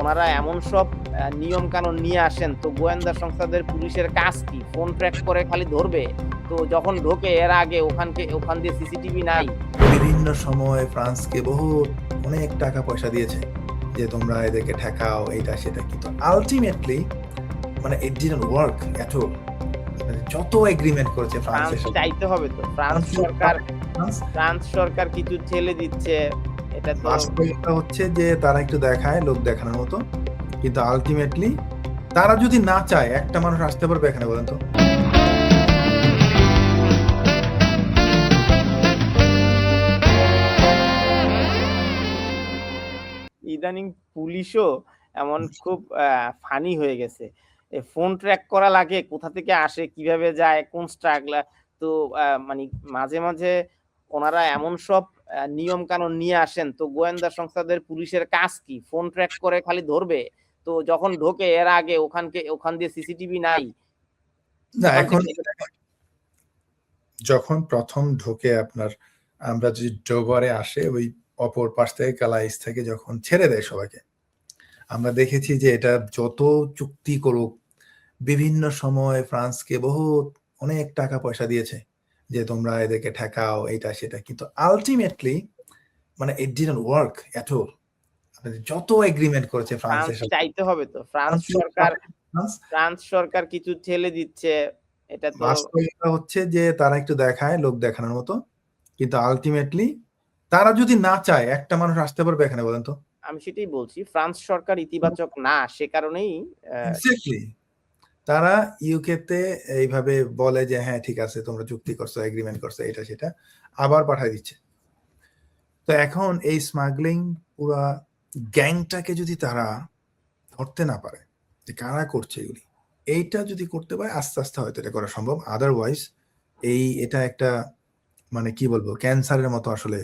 ওনারা এমন সব নিয়ম কানুন নিয়ে আসেন তো গোয়েন্দা সংস্থাদের পুলিশের কাজ কি? ফোন ট্র্যাক করে খালি ধরবে? তো যখন ঢোকে এর আগে ওখানকে ওখান দিয়ে সিসিটিভি নাই। বিভিন্ন সময় ফ্রান্সকে বহু অনেক টাকা পয়সা দিয়েছে যে তোমরা এদেরকে ঠেকাও এইটা সেটা কিন্তু আলটিমেটলি মানে ইট ডিডন্ট ওয়ার্ক এত যত এগ্রিমেন্ট করেছে ফ্রান্স ফ্রান্সের সাথে। চাইতে হবে তো। ফ্রান্স সরকার ফ্রান্স ফ্রান্স সরকার কিছু ঠেলে দিচ্ছে। এটা তো বাস্তবতা হচ্ছে যে তারা একটু দেখায় লোক দেখানোর মতো। কিন্তু আলটিমেটলি তারা যদি না চায় একটা মানুষ আসতে পারবে এখানে বলেন তো। ইদানিং পুলিশও এমন খুব ফানি হয়ে গেছে। ফোন ট্র্যাক করা লাগে কোথা থেকে আসে কীভাবে যায় কোন স্ট্রাগলা তো মানে মাঝে মাঝে ওনারা এমন সব নিয়ম কানুন নিয়ে আসেন তো গোয়েন্দা সংস্থাদের পুলিশের কাজ কি? ফোন ট্র্যাক করে খালি ধরবে? তো যখন ঢোকে এর আগে ওখানকে ওখান দিয়ে সিসিটিভি নাই। না এখন যখন প্রথম ঢোকে আপনার আমরা যদি ডোবারে আসে ওই অপর পাশ থেকে কালাইস থেকে যখন ছেড়ে দেয় সবাইকে আমরা দেখেছি যে এটা যত চুক্তি করুক বিভিন্ন সময় ফ্রান্সকে বহু অনেক টাকা পয়সা দিয়েছে। যে তোমরা এদেরকে ঠেকাও এটা সেটা। কিন্তু আলটিমেটলি মানে ইট ডিডন্ট ওয়ার্ক এত যত এগ্রিমেন্ট করেছে ফ্রান্স ফ্রান্সের সাথে চাইতে হবে তো। ফ্রান্স সরকার ফ্রান্স সরকার কিছু ঠেলে দিচ্ছে এটা তো হচ্ছে যে তারা একটু দেখায় লোক দেখানোর মতো। কিন্তু আলটিমেটলি তারা যদি না চায় একটা মানুষ আসতে পারবে এখানে বলেন তো। আমি সেটাই বলছি ফ্রান্স সরকার ইতিবাচক না সে কারণেই তারা ইউকে তে এইভাবে বলে যে হ্যাঁ ঠিক আছে, তোমরা চুক্তি করছ এগ্রিমেন্ট করছ, এটা, সেটা, আবার পাঠাই দিচ্ছে। তো এখন এই স্মাগলিং পুরা গ্যাংটাকে যদি তারা ধরতে না পারে, যে কারা করছে এগুলি, এইটা যদি করতে পারে, আস্তে আস্তে হয়তো এটা করা সম্ভব। আদারওয়াইজ এই, এটা একটা মানে কি বলব, ক্যান্সারের মতো আসলে